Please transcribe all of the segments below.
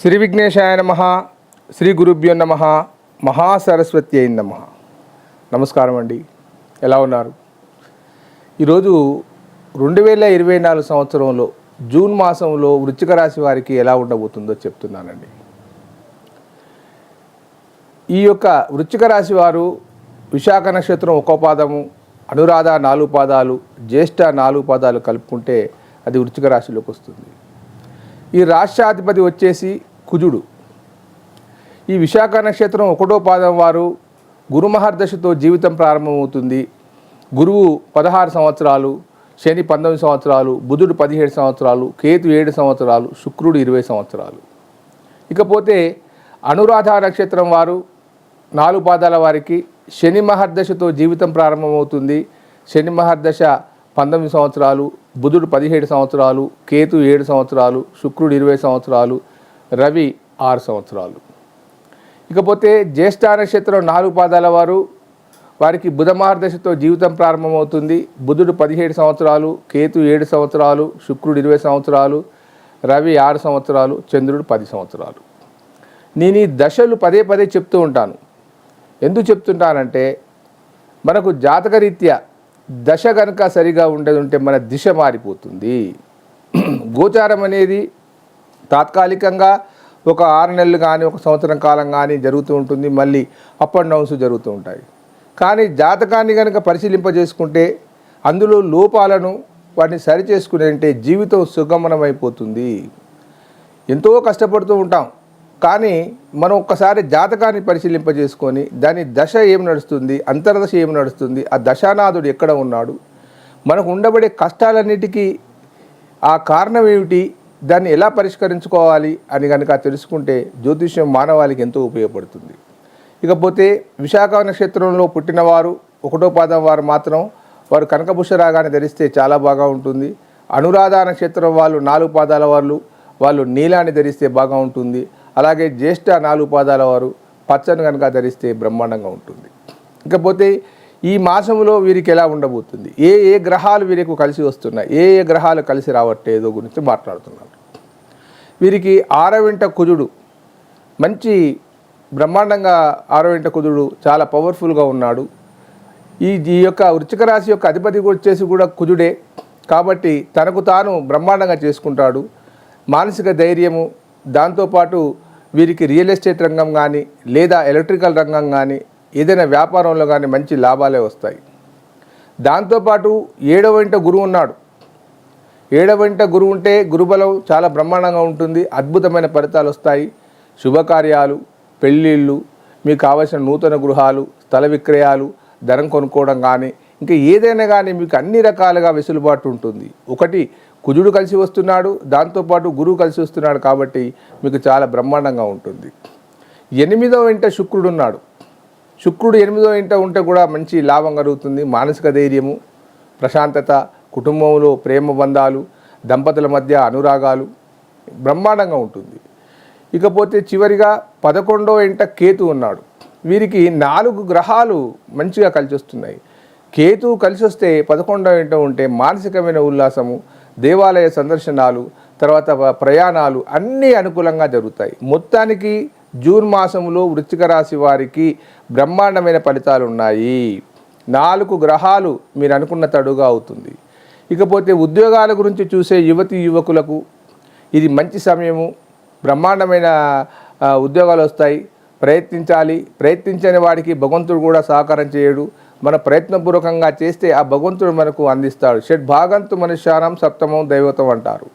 శ్రీ విఘ్నేశాయ నమ శ్రీ గురుభ్యో నమ మహాసరస్వతి అయిన నమ. నమస్కారం అండి. ఎలా ఉన్నారు? ఈరోజు రెండు వేల ఇరవై నాలుగు సంవత్సరంలో జూన్ మాసంలో వృశ్చిక రాశి వారికి ఎలా ఉండబోతుందో చెప్తున్నానండి. ఈ యొక్క వృచ్చిక రాశి వారు విశాఖ నక్షత్రం ఒక్కో పాదము అనురాధ నాలుగు పాదాలు జ్యేష్ఠ నాలుగు పాదాలు కలుపుకుంటే అది వృచ్చిక రాశిలోకి వస్తుంది. ఈ రాష్ట్రాధిపతి వచ్చేసి కుజుడు. ఈ విశాఖ నక్షత్రం ఒకటో పాదం వారు గురుమహర్దశతో జీవితం ప్రారంభమవుతుంది. గురువు పదహారు సంవత్సరాలు శని పంతొమ్మిది సంవత్సరాలు బుధుడు పదిహేడు సంవత్సరాలు కేతు ఏడు సంవత్సరాలు శుక్రుడు ఇరవై సంవత్సరాలు. ఇకపోతే అనురాధ నక్షత్రం వారు నాలుగు పాదాల వారికి శని మహర్దశతో జీవితం ప్రారంభమవుతుంది. శని మహర్దశ పంతొమ్మిది సంవత్సరాలు బుధుడు పదిహేడు సంవత్సరాలు కేతు ఏడు సంవత్సరాలు శుక్రుడు ఇరవై సంవత్సరాలు రవి ఆరు సంవత్సరాలు. ఇకపోతే జ్యేష్ఠ నక్షత్రం నాలుగు పాదాల వారు వారికి బుధ మహర్దశతో జీవితం ప్రారంభమవుతుంది. బుధుడు పదిహేడు సంవత్సరాలు కేతు ఏడు సంవత్సరాలు శుక్రుడు ఇరవై సంవత్సరాలు రవి ఆరు సంవత్సరాలు చంద్రుడు పది సంవత్సరాలు. నేను ఈ దశలు పదే పదే చెప్తూ ఉంటాను. ఎందుకు చెప్తుంటానంటే మనకు జాతకరీత్యా దశ కనుక సరిగా ఉండదు ఉంటే మన దిశ మారిపోతుంది. గోచారం అనేది తాత్కాలికంగా ఒక ఆరు నెలలు కానీ ఒక సంవత్సరం కాలం కానీ జరుగుతూ ఉంటుంది. మళ్ళీ అప్ అండ్ డౌన్స్ జరుగుతూ ఉంటాయి. కానీ జాతకాన్ని కనుక పరిశీలింపజేసుకుంటే అందులో లోపాలను వాటిని సరిచేసుకునే అంటే జీవితం సుగమనమైపోతుంది. ఎంతో కష్టపడుతూ ఉంటాం. కానీ మనం ఒక్కసారి జాతకాన్ని పరిశీలింపజేసుకొని దాని దశ ఏం నడుస్తుంది అంతర్దశ ఏం నడుస్తుంది ఆ దశానాథుడు ఎక్కడ ఉన్నాడు మనకు ఉండబడే కష్టాలన్నిటికీ ఆ కారణం ఏమిటి దాన్ని ఎలా పరిష్కరించుకోవాలి అని కనుక తెలుసుకుంటే జ్యోతిష్యం మానవాళికి ఎంతో ఉపయోగపడుతుంది. ఇకపోతే విశాఖ నక్షత్రంలో పుట్టినవారు ఒకటో పాదం వారు మాత్రం వారు కనకభుష రాగాన్ని ధరిస్తే చాలా బాగా ఉంటుంది. అనురాధ నక్షత్రం వాళ్ళు నాలుగు పాదాల వాళ్ళు వాళ్ళు నీలాన్ని ధరిస్తే బాగా ఉంటుంది. అలాగే జ్యేష్ఠ నాలుగు పాదాల వారు పచ్చని కనుక ధరిస్తే బ్రహ్మాండంగా ఉంటుంది. ఇకపోతే ఈ మాసంలో వీరికి ఎలా ఉండబోతుంది? ఏ ఏ గ్రహాలు వీరికి కలిసి వస్తున్నాయి? ఏ ఏ గ్రహాలు కలిసి రావట్లేదో గురించి మాట్లాడుతున్నాను. వీరికి ఆరవింట కుజుడు మంచి బ్రహ్మాండంగా ఆరవింట కుజుడు చాలా పవర్ఫుల్గా ఉన్నాడు. ఈ ఈ యొక్క వృచ్చిక రాశి యొక్క అధిపతి వచ్చేసి కూడా కుజుడే. కాబట్టి తనకు తాను బ్రహ్మాండంగా చేసుకుంటాడు. మానసిక ధైర్యము దాంతోపాటు వీరికి రియల్ ఎస్టేట్ రంగం కానీ లేదా ఎలక్ట్రికల్ రంగం కానీ ఏదైనా వ్యాపారంలో కానీ మంచి లాభాలే వస్తాయి. దాంతోపాటు ఏడవ ఇంట గురువు ఉన్నాడు. ఏడవ ఇంట గురువు ఉంటే గురుబలం చాలా బ్రహ్మాండంగా ఉంటుంది అద్భుతమైన ఫలితాలు వస్తాయి. శుభకార్యాలు పెళ్ళిళ్ళు మీకు కావలసిన నూతన గృహాలు స్థల విక్రయాలు ధనం కొనుక్కోవడం కానీ ఇంకా ఏదైనా కానీ మీకు అన్ని రకాలుగా వెసులుబాటు ఉంటుంది. ఒకటి కుజుడు కలిసి వస్తున్నాడు దాంతోపాటు గురువు కలిసి వస్తున్నాడు కాబట్టి మీకు చాలా బ్రహ్మాండంగా ఉంటుంది. ఎనిమిదవ ఇంట శుక్రుడు ఉన్నాడు. శుక్రుడు ఎనిమిదో ఇంట ఉంటే కూడా మంచి లాభం కలుగుతుంది. మానసిక ధైర్యము ప్రశాంతత కుటుంబంలో ప్రేమ బంధాలు దంపతుల మధ్య అనురాగాలు బ్రహ్మాండంగా ఉంటుంది. ఇకపోతే చివరిగా పదకొండో ఇంట కేతు ఉన్నాడు. వీరికి నాలుగు గ్రహాలు మంచిగా కలిసి వస్తున్నాయి. కేతు కలిసి వస్తే పదకొండో ఇంట ఉంటే మానసికమైన ఉల్లాసము దేవాలయ సందర్శనాలు తర్వాత ప్రయాణాలు అన్నీ అనుకూలంగా జరుగుతాయి. మొత్తానికి జూన్ మాసంలో వృశ్చిక రాశి వారికి బ్రహ్మాండమైన ఫలితాలు ఉన్నాయి. నాలుగు గ్రహాలు మీరు అనుకున్న తడుగా అవుతుంది. ఇకపోతే ఉద్యోగాల గురించి చూసే యువతి యువకులకు ఇది మంచి సమయము. బ్రహ్మాండమైన ఉద్యోగాలు వస్తాయి. ప్రయత్నించాలి. ప్రయత్నించని వాడికి భగవంతుడు కూడా సహకారం చేయడు. మన ప్రయత్నపూర్వకంగా చేస్తే ఆ భగవంతుడు మనకు అందిస్తాడు. షడ్ భాగంతు మనుష్యానం సప్తమం దైవతం అంటారు.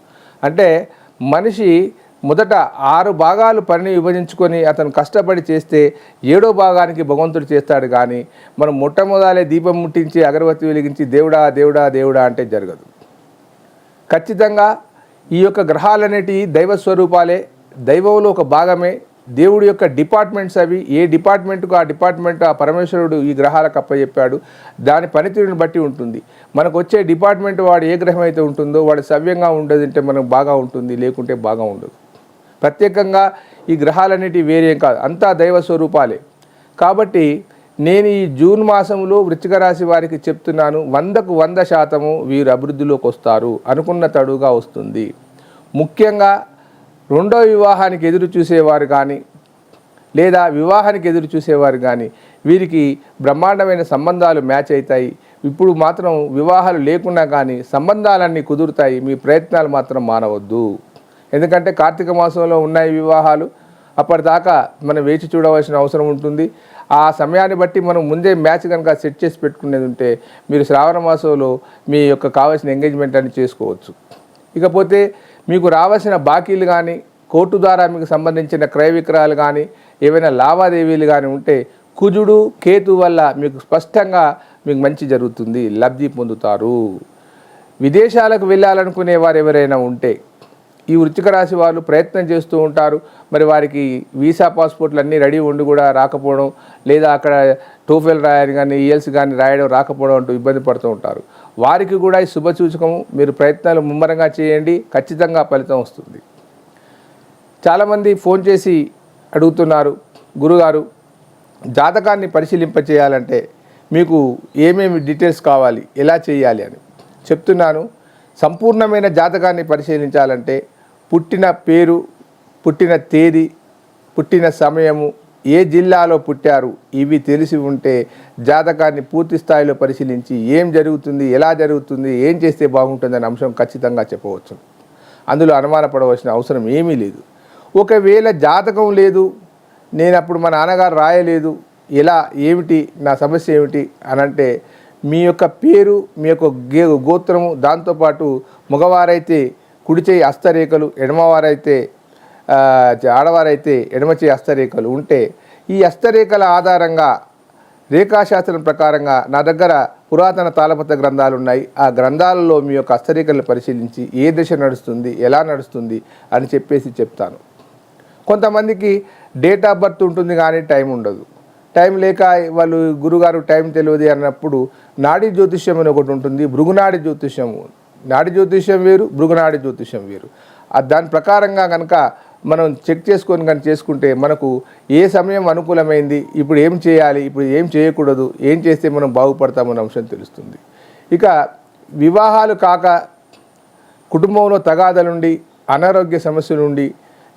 అంటే మనిషి మొదట ఆరు భాగాలు పనిని విభజించుకొని అతను కష్టపడి చేస్తే ఏడో భాగానికి భగవంతుడు చేస్తాడు కానీ మనం మొట్టమొదలే దీపం ముట్టించి అగరబత్తి వెలిగించి దేవుడా దేవుడా దేవుడా అంటే జరగదు. ఖచ్చితంగా ఈ యొక్క గ్రహాలనేటివి దైవ స్వరూపాలే. దైవంలో ఒక భాగమే. దేవుడి యొక్క డిపార్ట్మెంట్స్ అవి ఏ డిపార్ట్మెంట్కు ఆ డిపార్ట్మెంట్ ఆ పరమేశ్వరుడు ఈ గ్రహాలకు అప్పచెప్పాడు దాని పనితీరుని బట్టి ఉంటుంది. మనకు వచ్చే డిపార్ట్మెంట్ వాడు ఏ గ్రహం అయితే ఉంటుందో వాడు సవ్యంగా ఉండదంటే మనకు బాగా ఉంటుంది లేకుంటే బాగా ఉండదు. ప్రత్యేకంగా ఈ గ్రహాలన్నిటి వేరేం కాదు అంతా దైవ స్వరూపాలే. కాబట్టి నేను ఈ జూన్ మాసంలో వృచ్చిక రాశి వారికి చెప్తున్నాను వందకు వంద శాతము వీరు అభివృద్ధిలోకి వస్తారు అనుకున్న తడుగా వస్తుంది. ముఖ్యంగా రెండో వివాహానికి ఎదురు చూసేవారు కానీ లేదా వివాహానికి ఎదురు చూసేవారు కానీ వీరికి బ్రహ్మాండమైన సంబంధాలు మ్యాచ్ అవుతాయి. ఇప్పుడు మాత్రం వివాహాలు లేకున్నా కానీ సంబంధాలన్నీ కుదురుతాయి. మీ ప్రయత్నాలు మాత్రం మానవద్దు. ఎందుకంటే కార్తీక మాసంలో ఉన్నాయి వివాహాలు. అప్పటిదాకా మనం వేచి చూడవలసిన అవసరం ఉంటుంది. ఆ సమయాన్ని బట్టి మనం ముందే మ్యాచ్ కనుక సెట్ చేసి పెట్టుకునేది ఉంటే మీరు శ్రావణ మాసంలో మీ యొక్క కావాల్సిన ఎంగేజ్మెంట్ అని చేసుకోవచ్చు. ఇకపోతే మీకు రావాల్సిన బాకీలు కానీ కోర్టు ద్వారా మీకు సంబంధించిన క్రయ విక్రయాలు కానీ ఏవైనా లావాదేవీలు కానీ ఉంటే కుజుడు కేతు వల్ల మీకు స్పష్టంగా మీకు మంచి జరుగుతుంది. లబ్ధి పొందుతారు. విదేశాలకు వెళ్ళాలనుకునే వారు ఎవరైనా ఉంటే ఈ వృత్తిక రాశి వాళ్ళు ప్రయత్నం చేస్తూ ఉంటారు. మరి వారికి వీసా పాస్పోర్ట్లు అన్నీ రెడీ ఉండి కూడా రాకపోవడం లేదా అక్కడ టోఫెల్ రాయని కానీ ఈఎల్స్ కానీ రాయడం రాకపోవడం అంటూ ఇబ్బంది పడుతూ ఉంటారు. వారికి కూడా ఈ శుభసూచకము మీరు ప్రయత్నాలు ముమ్మరంగా చేయండి. ఖచ్చితంగా ఫలితం వస్తుంది. చాలామంది ఫోన్ చేసి అడుగుతున్నారు. గురుగారు జాతకాన్ని పరిశీలింప చేయాలంటే మీకు ఏమేమి డీటెయిల్స్ కావాలి? ఎలా చేయాలి అని చెప్తున్నాను. సంపూర్ణమైన జాతకాన్ని పరిశీలించాలంటే పుట్టిన పేరు పుట్టిన తేదీ పుట్టిన సమయము ఏ జిల్లాలో పుట్టారు? ఇవి తెలిసి ఉంటే జాతకాన్ని పూర్తి స్థాయిలో పరిశీలించి ఏం జరుగుతుంది ఎలా జరుగుతుంది ఏం చేస్తే బాగుంటుందనే అంశం ఖచ్చితంగా చెప్పవచ్చు. అందులో అనుమానపడవలసిన అవసరం ఏమీ లేదు. ఒకవేళ జాతకం లేదు నేను అప్పుడు మా నాన్నగారు రాయలేదు ఎలా ఏమిటి నా సమస్య ఏమిటి అని అంటే మీ యొక్క పేరు మీ యొక్క గే గోత్రము దాంతోపాటు మగవారైతే కుడిచేయి హస్తరేఖలు ఎడమవారైతే ఆడవారైతే ఎడమచి హస్తరేఖలు ఉంటే ఈ హస్తరేఖల ఆధారంగా రేఖాశాస్త్రం ప్రకారంగా నా దగ్గర పురాతన తాళపత్ర గ్రంథాలు ఉన్నాయి ఆ గ్రంథాలలో మీ యొక్క హస్తరేఖలను పరిశీలించి ఏ దశ నడుస్తుంది ఎలా నడుస్తుంది అని చెప్పేసి చెప్తాను. కొంతమందికి డేట్ ఆఫ్ బర్త్ ఉంటుంది కానీ టైం ఉండదు. టైం లేక వాళ్ళు గురుగారు టైం తెలియదు అన్నప్పుడు నాడీ జ్యోతిష్యం అని ఒకటి ఉంటుంది భృగునాడి జ్యోతిష్యము నాడి జ్యోతిష్యం వేరు భృగునాడి జ్యోతిష్యం వేరు. దాని ప్రకారంగా కనుక మనం చెక్ చేసుకొని కానీ చేసుకుంటే మనకు ఏ సమయం అనుకూలమైంది ఇప్పుడు ఏం చేయాలి ఇప్పుడు ఏం చేయకూడదు ఏం చేస్తే మనం బాగుపడతామన్న అంశం తెలుస్తుంది. ఇక వివాహాలు కాక కుటుంబంలో తగాదలుండి అనారోగ్య సమస్యలు ఉండి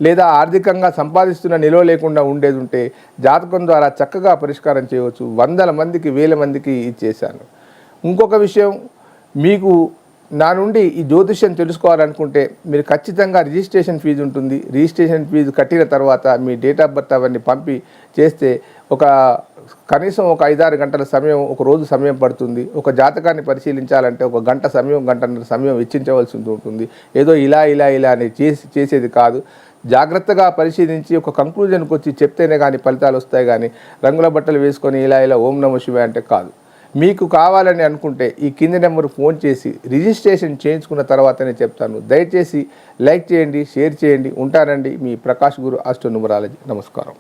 లేదా ఆర్థికంగా సంపాదిస్తున్న నిల్వ లేకుండా ఉండేది ఉంటే జాతకం ద్వారా చక్కగా పరిష్కారం చేయవచ్చు. వందల మందికి వేల మందికి ఇచ్చేశాను ఇంకొక విషయం మీకు నా నుండి ఈ జ్యోతిష్యం తెలుసుకోవాలనుకుంటే మీరు ఖచ్చితంగా రిజిస్ట్రేషన్ ఫీజు ఉంటుంది. రిజిస్ట్రేషన్ ఫీజు కట్టిన తర్వాత మీ డేట్ ఆఫ్ బర్త్ అవన్నీ పంపి చేస్తే ఒక కనీసం ఒక ఐదారు గంటల సమయం ఒక రోజు సమయం పడుతుంది. ఒక జాతకాన్ని పరిశీలించాలంటే ఒక గంట సమయం గంటన్నర సమయం వెచ్చించవలసి ఉంటుంది. ఏదో ఇలా ఇలా ఇలా అని చేసి చేసేది కాదు. జాగ్రత్తగా పరిశీలించి ఒక కంక్లూజన్కి వచ్చి చెప్తేనే కానీ ఫలితాలు వస్తాయి కానీ రంగుల బట్టలు వేసుకొని ఇలా ఇలా ఓం నమ శివ అంటే కాదు. మీకు కావాలని అనుకుంటే ఈ కింది నెంబర్ ఫోన్ చేసి రిజిస్ట్రేషన్ చేయించుకున్న తర్వాతనే చెప్తాను. దయచేసి లైక్ చేయండి షేర్ చేయండి ఉంటానండి మీ ప్రకాష్ గురు ఆస్ట్రో న్యూమరాలజీ నమస్కారం.